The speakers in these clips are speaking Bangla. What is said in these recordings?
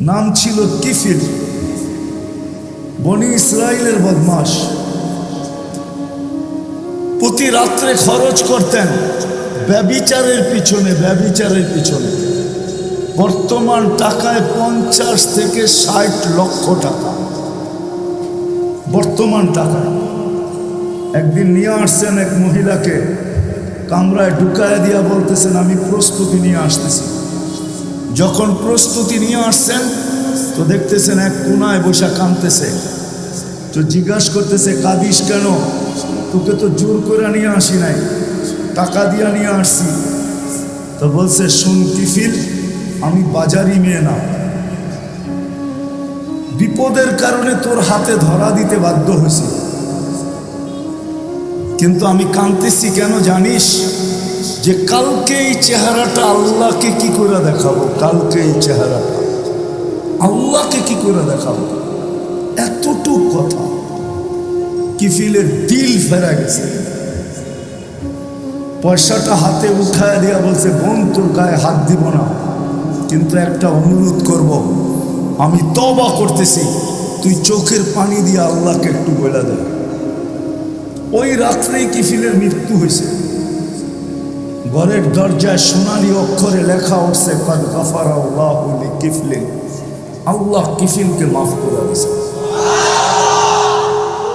নাম ছিল কিফিল বনি ইসরায়েলের বদমাস প্রতি রাত্রে খরচ করতেন ব্যবিচারের পিছনে ব্যবিচারের পিছনে। বর্তমান টাকায় পঞ্চাশ থেকে ষাট লক্ষ টাকা। বর্তমান টাকা একদিন নিয়ে আসছেন এক মহিলাকে, কামরায় ঢুকায় দিয়া বলতেছেন, আমি প্রস্তুতি নিয়ে আসতেছি। যখন প্রস্তুতি নিয়ে আসছেন, তো দেখতেছেন এক কোনায় বসে কাঁদতেছে। তো জিজ্ঞাসা করতেছে, কাঁদিস কেন? তোকে তো জোর করে নিয়ে আসি নাই, টাকা দিয়া নিয়ে আসছি। তো বলছে, শুন কিফিল, আমি বাজারি মেয়ে না। বিপদের কারণে তোর হাতে ধরা দিতে বাধ্য হয়েছি। কিন্তু আমি কাঁদতেছি কেন জানিস? যে কালকে এই চেহারাটা আল্লাহকে কি করে দেখাবো? কালকে এই চেহারাটা। আল্লাহকে কি করে দেখাবো? এতটুক কথা। কিফিলের দিল ফেরা গেছে। পয়সাটা হাতে উঠায় দিয়া বলছে, বোন, তোর গায়ে হাত দিব না। কিন্তু একটা অনুরোধ করব। আমি তবা করতেছি। তুই চোখের পানি দিয়ে আল্লাহকে একটু বলে দে। ওই রাত্রেই কিফিলের মৃত্যু হয়েছে। ঘরের দরজায় সোনালি অক্ষরে লেখা উঠছে, কদ গাফারা আল্লাহ কিফলে আল্লাহ কিফিলকে মাফ করে দিয়েছে।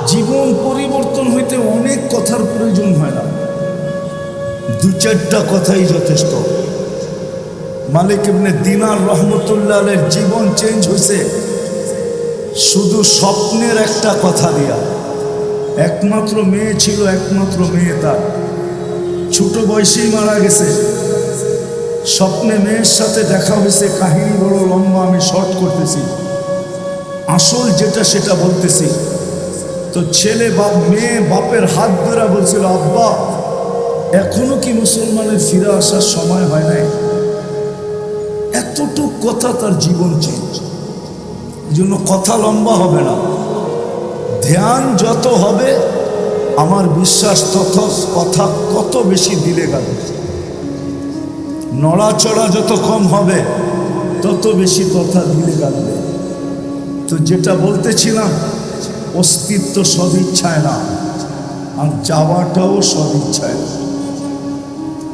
জীবন পরিবর্তন হইতে অনেক কথার প্রয়োজন হয় না। দু চারটা কথাই যথেষ্ট। মালিক ইবনে দিনার রহমতুল্লাহ আলের জীবন চেঞ্জ হয়েছে শুধু স্বপ্নের একটা কথা দিয়া। একমাত্র মেয়ে ছিল, একমাত্র মেয়ে তার। ছোট বয়সেই মারা গেছে। স্বপ্নে মেয়ের সাথে দেখা হয়েছে, কাহিনী বড় লম্বা, আমি শর্ট করতেছি। আসল যেটা সেটা বলতেছি। তো ছেলে বাপ, মেয়ে বাপের হাত ধরা বলছিল, আব্বা, এখনও কি মুসলমানের ফিরে আসার সময় হয় নাই? এতটুক কথা তার জীবন চেঞ্জ। জন্য কথা লম্বা হবে না। ধ্যান যত হবে আমার বিশ্বাস তত কথা কত বেশি দিলে গেল। নড়াচড়া যত কম হবে, তত বেশি কথা দিলে গালবে তো যেটা বলতেছিলাম, অস্তিত্ব সদিচ্ছায় না, আর যাওয়াটাও সদিচ্ছায় না।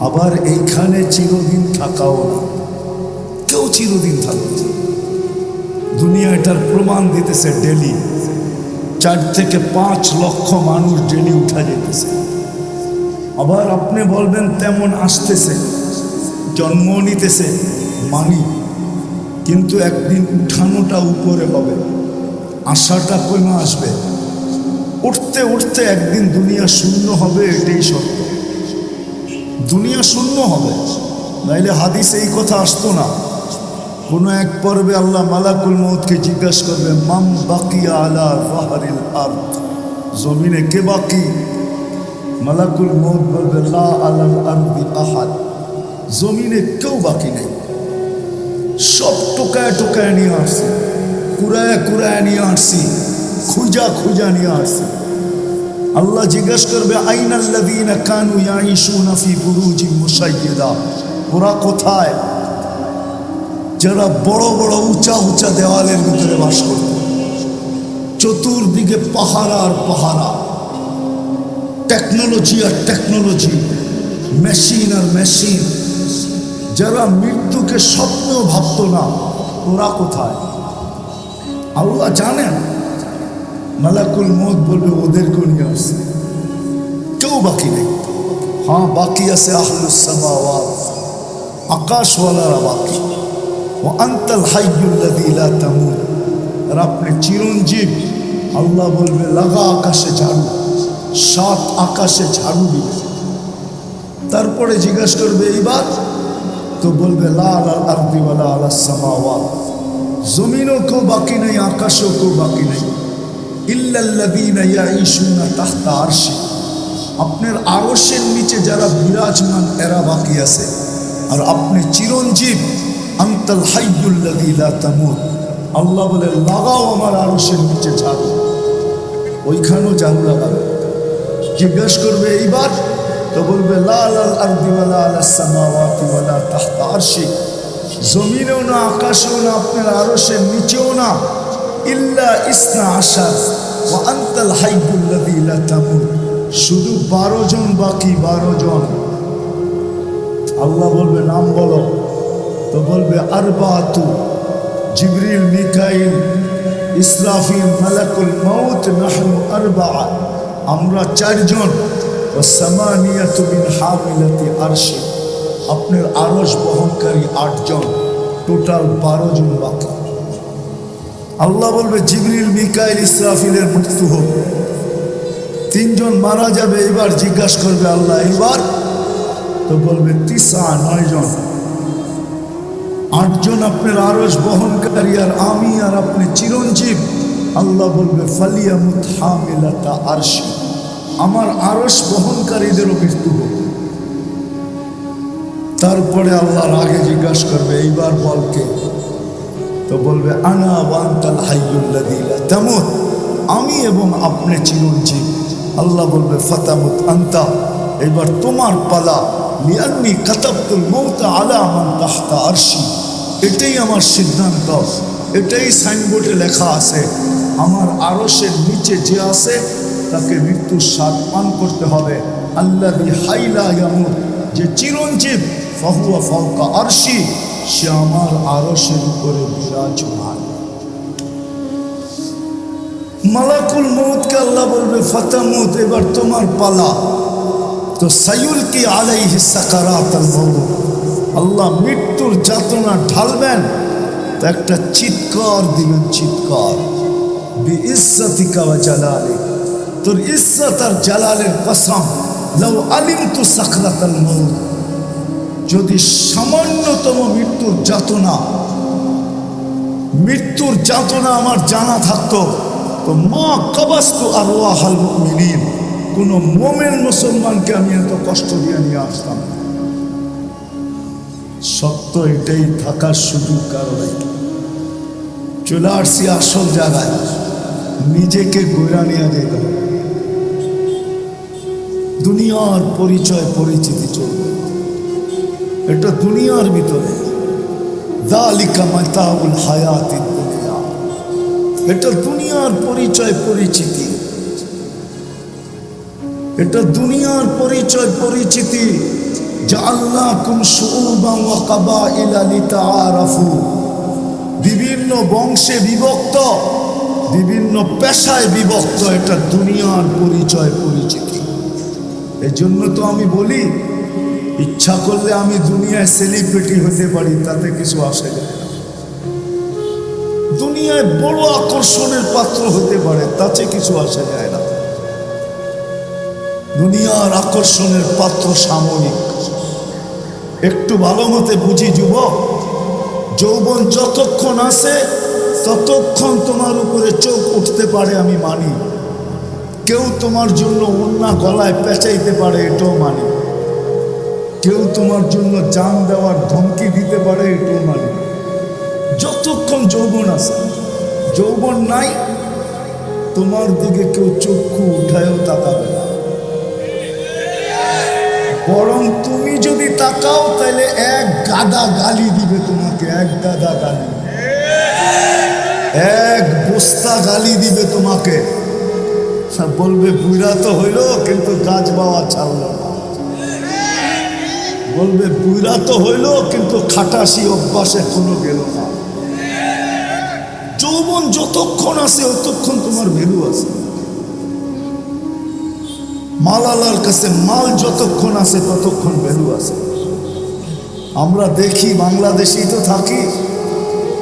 আবার এইখানে চিরদিন থাকাও না, কেউ চিরদিন থাকবে। দুনিয়া এটার প্রমাণ দিতেছে ডেলি। চার থেকে পাঁচ লক্ষ মানুষ ডেলি উঠা যেতেছে আবার আপনি বলবেন, তেমন আসতেছে, জন্ম নিতেছে, মানি। কিন্তু একদিন উঠানোটা উপরে হবে, আশাটা কমে আসবে। উঠতে উঠতে একদিন দুনিয়া শূন্য হবে, এটাই সত্য। দুনিয়া শূন্য হবে, নাইলে হাদিস এই কথা আসতো না। কোনো এক পর্বে আল্লাহ মালাকুল মৌতকে জিজ্ঞাসা করবে, মাম বাকিয়া আলা ফাহারিল আর্থ জমিনে কে বাকি? মালাকুল মৌত বলবে, লা আলাল আরদি আহাদ। জমিনে কেউ বাকি নেই। সব টোকায় টোকায় নিয়ে আসছে, কুড়ায় কুড়ায় নিয়ে আসছি, খুঁজা খুঁজা নিয়ে আসছি। আল্লাহ জিজ্ঞেস করবে আইনাল্লাযীনা কানু ইয়াঈশুনা ফি বুরুজিন মুশাইয়্যিদা? ওরা কোথায়? যারা বড় বড় উঁচা উঁচা দেওয়ালের ভিতরে বাস করত। চতুর্দিকে পাহারা আর পাহারা। টেকনোলজি আর টেকনোলজি, মেশিন আর মেশিন। যারা মৃত্যুকে স্বপ্নেও ভাবত না, ওরা কোথায়? আল্লাহ জানেন। মালাকুল মত বলবে, ওদেরকেও নিয়ে আসছে। কেউ বাকি নেই। হ্যাঁ বাকি আছে আহলুসামাওয়াত আকাশওয়ালারা বাকি। ও আন্তাল হাইয়ুল্লাদিলা তামুন আর আপনি চিরঞ্জীব, আল্লাহ বলবে, লাগা আকাশে ঝাড়ু, সাত আকাশে ঝাড়ু দিবে। তারপরে জিজ্ঞাসা করবে, এইবার? তো বলবে লাল আল আর্দিওয়ালা আলা সামাওয়াত। জমিনও কেউ বাকি নেই, আকাশও কেউ বাকি নেই। ইল্লাল্লাযীনা ইয়াঈশুনা তাহতা আরশি। আপনার আরশের নিচে যারা বিরাজমান, এরা বাকি আছে। আর আপনি চিরঞ্জীব আন্তাল হাইয়ুল্লাযী লা তামুত। আল্লাহ বলে, লাগাও আমার আরশের নিচে ঝাড়ু ওইখানেও ঝাড়ু লাগাবে জিজ্ঞাসা করবে, এইবার? তো বলবে লাল আল আরদি ওয়ালা আলা সামাওয়াতি ওয়ালা তাহতা জমিনেও না, আকাশেও না, আপনার আরশের নিচেও না। ইল্লা ইসনা আশার। ও আন্তাল হাইবুল্লাদি লা তামুত। শুধু বারো জন বাকি বারো জন। আল্লাহ বলবে, নাম বলো। তো বলবে, আরবাতু জিবরিল, মিকাইল, ইসরাফিল, মালাকুল মৌত নাহনু আরবা আমরা চারজন আরশি। আপনার আরশ বহনকারী আটজন, টোটাল বারো জন বাকি। আল্লাহ বলবে, জিবরিল, মিকাইল, ইসরাফিলের মৃত্যু হোক। তিনজন মারা যাবে, এবার জিজ্ঞাসা করবে আল্লাহ, এবার? তো বলবে, তিসা নয় জন আটজন আপনার আরস বহনকারী আর আমি আর আপনি চিরঞ্জীব। আল্লাহ বলবে, ফালিয়ামুত হামিলাতা আরশি। আমার আরস বহনকারীদেরও মৃত্যু হোক তারপরে আল্লাহর আগে জিজ্ঞাসা করবে, এইবার বলকে তো বলবে, আনা ওয়ান্তাল হাইয়ুল্লাদিলা তেমন আমি এবং আপনি চিরঞ্জীব। আল্লাহ বলবে, ফাতামুত আন্তা। এবার তোমার পালা লিয়ান্নি কাতাবতুল মৌতা আলা মান তাহতা আরশি। এটাই আমার সিদ্ধান্ত। এটাই সাইনবোর্ডে লেখা আছে। আমার আরশের নিচে যে আছে, তাকে মৃত্যুর স্বাদ পান করতে হবে। আল্লাহ হাইলা ইয়ামুত। যে চিরঞ্জীব, ফাহুয়া ফাউকা আরশি, সে আমার আরশের উপরে বিরাজমান। মালাকুল মৌতকে আল্লাহ বলবে, ফাতামুত, এবার তোমার পালা। তো সাইউল কি আলাইহি সাকারাত আল্লাহ মৃত্যুর যাতনা ঢালবেন, তো একটা চিৎকার দিবেন, চিৎকার। বি তোর ইজ্জত আর জালালের কসম, লাউ আলিমতু সাকরাতাল মউত যদি সামান্যতম মৃত্যুর যাতনা মৃত্যুর যাতনা আমার জানা থাকতো, তো মা কবাস্তু আর ওয়াহাল মুমিনিন। কোনো মোমেন মুসলমানকে আমি এত কষ্ট দিয়ে নিয়ে আসতাম। সত্য এটাই থাকার সুযোগ কারণে। চলে আসছি আসল জায়গায়। নিজেকে গৈরা নিয়ে যেতে দুনিয়ার পরিচয়, পরিচিতি চলবে। এটা দুনিয়ার ভিতরে। দালিকা মাতাউল হায়াতি দুনিয়া এটা দুনিয়ার পরিচয়, পরিচিতি। এটা দুনিয়ার পরিচয়, পরিচিতি। বিভিন্ন বংশে বিভক্ত, বিভিন্ন পেশায় বিভক্ত এটা দুনিয়ার পরিচয়, পরিচিতি। এই জন্য তো আমি বলি, ইচ্ছা করলে আমি দুনিয়ায় সেলিব্রিটি হতে পারি, তাতে কিছু আসে না। দুনিয়ায় বড় আকর্ষণের পাত্র হতে পারে, তাতে কিছু আসে যায় দুনিয়ার আকর্ষণের পাত্র সাময়িক। একটু ভালো মতে বুঝি, যুবক। যৌবন যতক্ষণ আসে ততক্ষণ তোমার উপরে চোখ উঠতে পারে, আমি মানি। কেউ তোমার জন্য অন্য গলায় পেঁচাইতে পারে, এটাও মানি। কেউ তোমার জন্য জান দেওয়ার ধমকি দিতে পারে, এটাও মানি। যতক্ষণ যৌবন আছে, যৌবন নাই, তোমার দিকে কেউ চক্ষু উঠায়ও তাকাবে না। বরং তুমি যদি তাকাও তাহলে এক গাদা গালি দিবে তোমাকে, এক গাদা গালি। এক বস্তা গালি দিবে তোমাকে। বলবে, বুড়া তো হইল, কিন্তু গাছ বাওয়া ছাড়লো বলবে, বুড়া তো হইল, কিন্তু খাটাসি অভ্যাসে কোনো গেল না। যৌবন যতক্ষণ আছে ততক্ষণ তোমার ভ্যালু আছে। মালালার কাছে মাল যতক্ষণ আছে, ততক্ষণ ভ্যালু আছে। আমরা দেখি বাংলাদেশেই তো থাকি।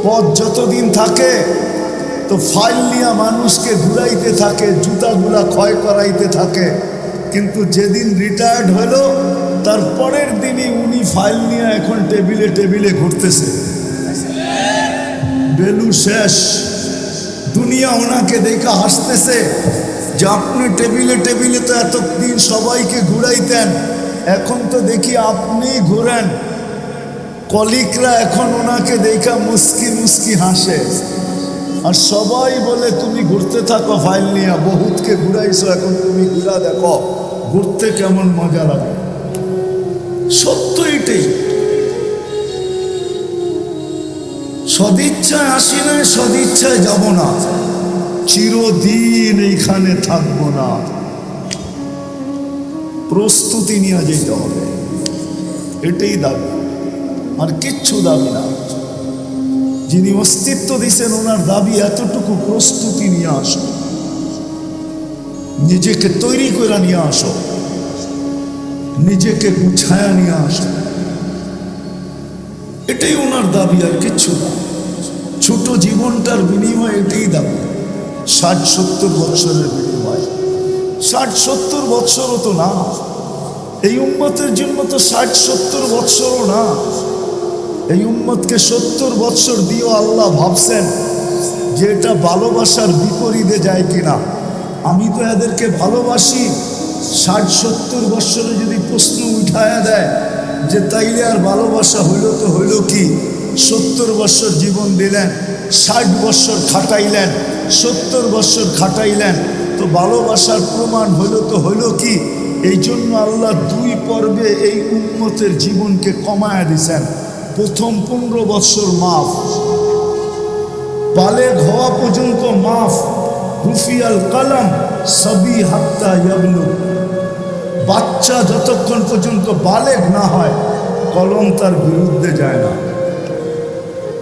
পথ যতদিন থাকে, তো ফাইল নিয়ে মানুষকে ঘুরাইতে থাকে, জুতাগুলা ক্ষয় করাইতে থাকে। কিন্তু যেদিন রিটায়ার্ড হলো, তার পরের দিনই উনি ফাইল নিয়ে এখন টেবিলে টেবিলে ঘুরতেছে। বেলু শেষ। দুনিয়া ওনাকে দেখা হাসতেছে। যে আপনি টেবিলে টেবিলে তো এতদিন সবাইকে ঘুরাইতেন, এখন তো দেখি আপনি ঘুরেন। কলিকরা এখন ওনাকে দেখা মুস্কি মুস্কি হাসে। আর সবাই বলে, তুমি ঘুরতে থাকো ফাইল নিয়ে, বহুতকে ঘুরাইছো, এখন তুমি ঘুরা দেখো, ঘুরতে কেমন মজা লাগে? সত্য এটাই। সদিচ্ছায় আসি নাই, সদিচ্ছায় যাব না। চিরদিন এইখানে থাকব না। প্রস্তুতি নিয়ে যেতে হবে। এটাই দাবি। আর কিচ্ছু দাবি না। যিনি অস্তিত্ব দিছেন, ওনার দাবি এতটুকু, প্রস্তুতি নিয়ে আসো। নিজেকে তৈরি করে নিয়ে আসো। নিজেকে গুছায়া নিয়ে আসো। এটাই ওনার দাবি, আর কিচ্ছু না। ছোট জীবনটার বিনিময় এটাই দাবি। ষাট সত্তর বৎসরের বিনিময়। ষাট সত্তর বৎসরও তো না। এই উম্মতের জন্য তো ষাট সত্তর বৎসরও না। এই উম্মতকে সত্তর বৎসর দিয়েও আল্লাহ ভাবছেন যে এটা ভালোবাসার বিপরীতে যায় কিনা। আমি তো এদেরকে ভালোবাসি। ষাট সত্তর বৎসরে যদি প্রশ্ন উঠায়া দেয় যে তাইলে আর ভালোবাসা হইল তো হইল কি? সত্তর বৎসর জীবন দিলেন। ষাট বৎসর খাটাইলেন, সত্তর বৎসর খাটাইলেন, তো ভালোবাসার প্রমাণ হইল তো হইল কি? এই জন্য আল্লাহ দুই পর্বে এই উন্মতের জীবনকে কমায়া দিছেন। প্রথম পনেরো বৎসর মাফ। বালেগ হওয়া পর্যন্ত মাফ। রুফিয়াল কালাম সবই হাত্তা ইয়াবলু। বাচ্চা যতক্ষণ পর্যন্ত বালেগ না হয়, কলম তার বিরুদ্ধে যায় না।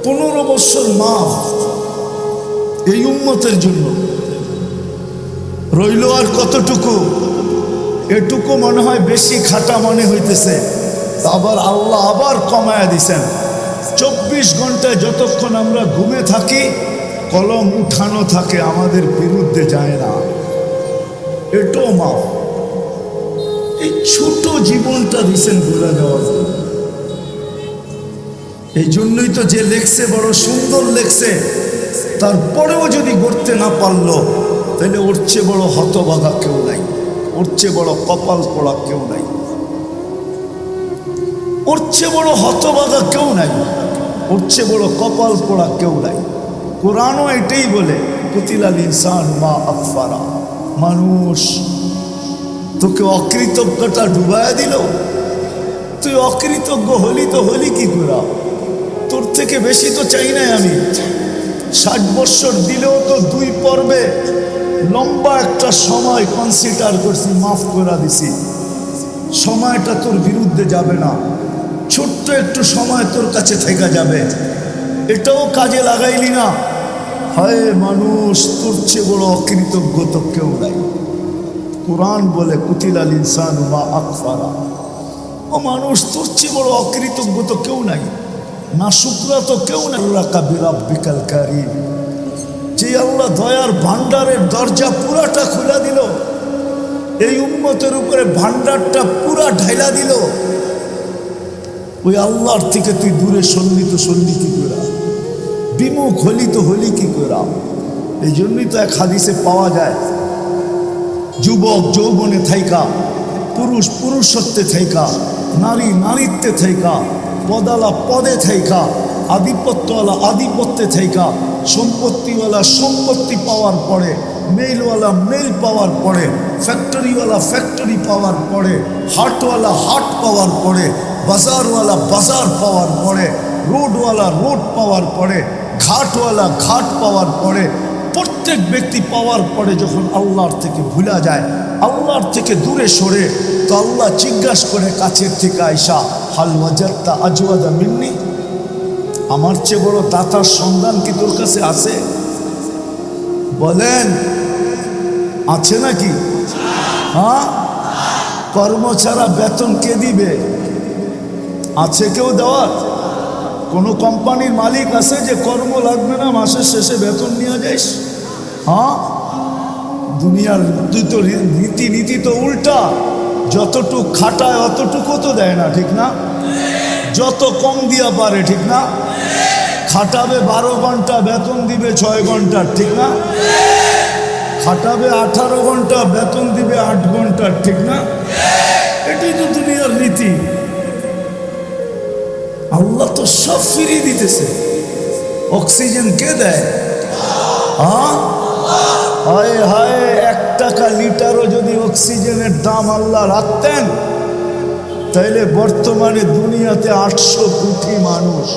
পনেরো বৎসর মাফ এই উন্মতের জন্য। রইল আর কতটুকু? এটুকু মনে হয় বেশি খাটা মনে হইতেছে। আবার আল্লাহ আবার কমায়া দিছেন। চব্বিশ ঘন্টায় যতক্ষণ আমরা ঘুমে থাকি, কলম উঠানো থাকে, আমাদের বিরুদ্ধে যায় না। এটাও মাফ। এই ছোট জীবনটা দিছেন ভুলে যাওয়ার জন্য। এই জন্যই তো যে লেখছে বড় সুন্দর লেখছে, তারপরেও যদি গড়তে না পারল, তাহলে ওর চেয়ে বড় হতবাগা কেউ নাই, ওর চেয়ে বড় কপাল পড়া কেউ নাই। ওর চেয়ে বড় হতবাগা কেউ নাই, ওর চেয়ে বড় কপাল পড়া কেউ নাই। কোরআনও এটাই বলে, কুতিলাল ইনসান মা আকফারা। মানুষ, তোকে অকৃতজ্ঞতা ডুবায়া দিল? তুই অকৃতজ্ঞ হলি তো হলি কি করা? তোর থেকে বেশি তো চাই নাই আমি। ষাট বৎসর দিলেও তো দুই পর্বে লম্বা একটা সময় কনসিডার করছি, মাফ করে দিছি। সময়টা তোর বিরুদ্ধে যাবে না। ছোট্ট একটু সময় তোর কাছে থেকে যাবে। এটাও কাজে লাগাইলি না। হয় মানুষ, তোর চেয়ে বড় অকৃতজ্ঞ তো কেউ নাই। কোরআন বলে, কুতিলাল ইনসান মা আকফারা। ও মানুষ, তোর চেয়ে বড় অকৃতজ্ঞ তো কেউ নাই। না শুক্রা তো কেউ আল্লাহ বিকাল কারি যে আল্লাহ দয়ার ভান্ডারের দরজা পুরাটা খুলা দিল, এই উন্মতের উপরে ভান্ডারটা পুরা ঢাইলা দিল। ওই আল্লাহর থেকে তুই দূরে সরলি তো সরলি কি করা? বিমুখ হলি তো হলি কি করা? এই জন্যই তো এক হাদিসে পাওয়া যায়, যুবক যৌবনে থাইকা, পুরুষ পুরুষত্বে থাইকা, নারী নারীত্বে থাইকা পদালা পদে থাইকা, আধিপত্যওয়ালা আধিপত্যে থাইকা, সম্পত্তিওয়ালা সম্পত্তি পাওয়ার পরে, মেইলওয়ালা মেইল পাওয়ার পরে, ফ্যাক্টরিওয়ালা ফ্যাক্টরি পাওয়ার পরে, হাটওয়ালা হাট পাওয়ার পরে, বাজারওয়ালা বাজার পাওয়ার পরে, রোডওয়ালা রোড পাওয়ার পরে, ঘাটওয়ালা ঘাট পাওয়ার পরে, প্রত্যেক ব্যক্তি পাওয়ার পরে যখন আল্লাহর থেকে ভুলা যায়, আল্লাহর থেকে দূরে সরে, তো আল্লাহ জিজ্ঞাসা করে কাছের থেকে আয়সা হাল ওয়াজাত্তা আজওয়াদা মিন্নি। আমার চেয়ে বড় দাতার সন্ধান কি তোর কাছে আছে? বলেন, আছে নাকি? হ্যাঁ? কর্ম ছাড়া বেতন কে দিবে? আছে কেউ দেওয়ার? কোনো কোম্পানির মালিক আছে যে কর্ম লাগবে না, মাসের শেষে বেতন নিয়ে যাইস? হ্যাঁ? দুনিয়ার তুই তো রীতি নীতি তো উল্টা। যতটুক খাটায় অতটুকু তো দেয় না, ঠিক না? যত কম দিয়া পারে, ঠিক না? খাটাবে বারো ঘণ্টা, বেতন দিবে ছয় ঘণ্টার ঠিক না? খাটাবে আঠারো ঘণ্টা, বেতন দিবে আট ঘণ্টার ঠিক না? এটাই তো দুনিয়ার রীতি আল্লাহ তো সব ফিরিয়ে দিতেছে। অক্সিজেন কে দেয়? হ্যাঁ হায় হায়, এক টাকা লিটারও যদি অক্সিজেনের দাম আল্লাহ রাখতেন, তাইলে বর্তমানে দুনিয়াতে আটশো কোটি মানুষ।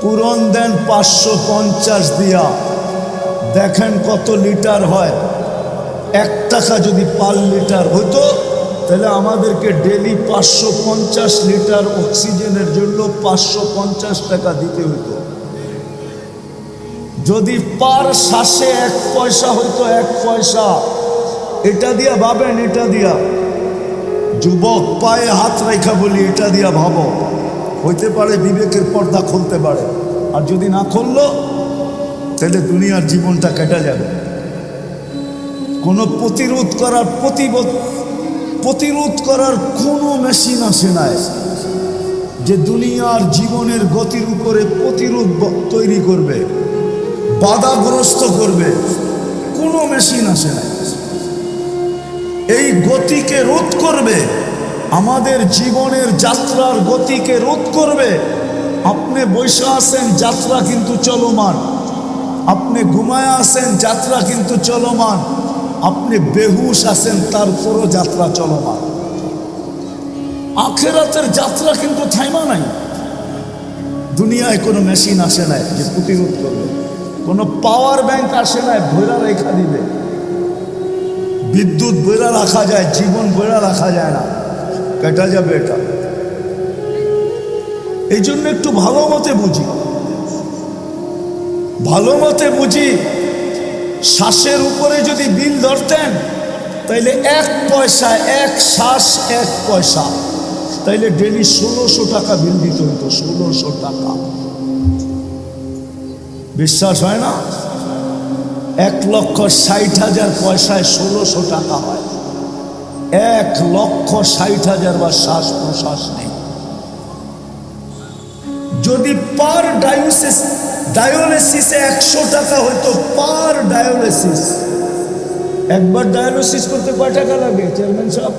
পূরণ দেন পাঁচশো পঞ্চাশ দিয়া। দেখেন কত লিটার হয়। এক টাকা যদি পার লিটার হতো তাহলে আমাদেরকে ডেলি পাঁচশো পঞ্চাশ লিটার অক্সিজেনের জন্য পাঁচশো পঞ্চাশ টাকা দিতে হতো যদি পার শ্বাসে এক পয়সা হইতো, এক পয়সা। এটা দিয়া ভাবেন, এটা দিয়া। যুবক পায়ে হাত রেখা বলি, এটা দিয়া ভাবো। হইতে পারে বিবেকের পর্দা খুলতে পারে। আর যদি না খুললো, তাহলে দুনিয়ার জীবনটা কেটে যাবে। কোনো প্রতিরোধ করার প্রতিবোধ, প্রতিরোধ করার কোনো মেশিন আসে নাই। যে দুনিয়ার জীবনের গতির উপরে প্রতিরোধ তৈরি করবে। বাধাগ্রস্ত করবে। কোনো মেশিন আসে নাই এই গতিকে রোধ করবে। আমাদের জীবনের যাত্রার গতিকে রোধ করবে। আপনি বৈশা আছেন, যাত্রা কিন্তু চলমান। আপনি ঘুমায় আছেন, যাত্রা কিন্তু চলমান। আপনি বেহুশ আছেন, তারপরও যাত্রা চলমান। আখেরাতের যাত্রা কিন্তু থাইমা নাই। দুনিয়ায় কোনো মেশিন আসে নাই যে প্রতিরোধ করবে। কোনো পাওয়ার ব্যাংক আসে নাই ভৈরা রেখা দিবে। বিদ্যুৎ বইরা রাখা যায়, জীবন বইরা রাখা যায় না। কেটা যাবে এটা এই জন্য একটু ভালো মতে বুঝি। ভালো মতে বুঝি, শ্বাসের উপরে যদি বিল ধরতেন, তাইলে এক পয়সা, এক শ্বাস, এক পয়সা। তাইলে ডেলি ষোলোশো টাকা বিল দিতে হতো ষোলোশো টাকা। বিশ্বাস হয় না? এক লক্ষ ষাট হাজার পয়সায় ষোলোশো টাকা হয়। এক লক্ষ ষাট হাজার বা শ্বাস প্রশ্বাস নেই। যদি পার ডায়োসিস, ডায়োলিসিসে একশো টাকা হইতো, পার ডায়োলিসিস। একবার ডায়ালিসিস করতে কয় টাকা লাগে? চেয়ারম্যান সাহেব?